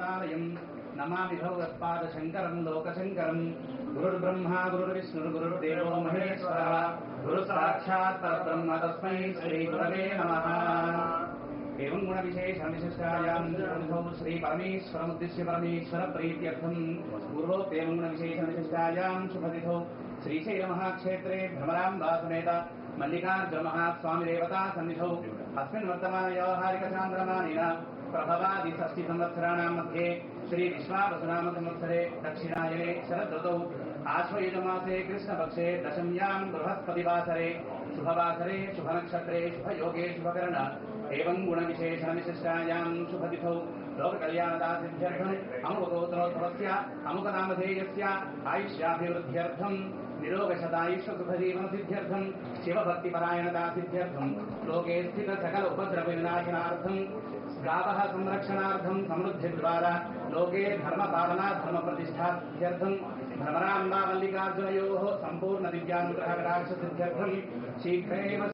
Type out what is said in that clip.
యం నమామి భగవత్పాద శంకరం లోకశంకరం. గురుర్బ్రహ్మా గురుర్విష్ణుర్గురుర్దేవో మహేశ్వర. గురు సాక్షాత్ పరబ్రహ్మ తస్మై శ్రీ గురవే నమ. ఏం గుణ విశేష విశిష్టాయాం శ్రీ పరమేశ్వరముద్దిశ్య పరమేశ్వర ప్రీత్యర్థం. పూర్వోక్తేం గుణ విశేష విశిష్టాయాం శుభతిథో శ్రీశైల మహాక్షేత్రే मल्लिकार्जुनः स्वामिदेवता सन्निधौ। अस्मिन् वर्तमान व्यावहारिकचान्द्रमानेन प्रभवादिषष्टिसंवत्सराणां मध्ये श्रीविश्वावसुनामसंवत्सरे दक्षिणायने शरदृतौ। आश्वयुजमासे कृष्णपक्षे दशम्यां बृहस्पतिवासरे शुभवासरे शुभनक्षत्रे शुभयोगे शुभकर्ण। एवं गुणविशेषणविशिष्टायां शुभतिथौ। లోకకళ్యాణదాసిध्यర్థం అముకగోత్రోత్సవస్య అముకనామధేయస్య ఆయుష్యాభివృద్ధ్యర్థం నిరోగశతాయుష్సుఖజీవనసిద్ధ్యర్థం శివభక్తిపరాయణదాసిద్ధ్యర్థం లోకే స్థిత సకల ఉపద్రవ వినాశనార్థం गावः संरक्षणार्थं समृद्धिद्वारा लोके धर्मपालना धर्मप्रतिष्ठार्थं కటాక్ష సిద్ధ్యర్థం शीघ्रमेव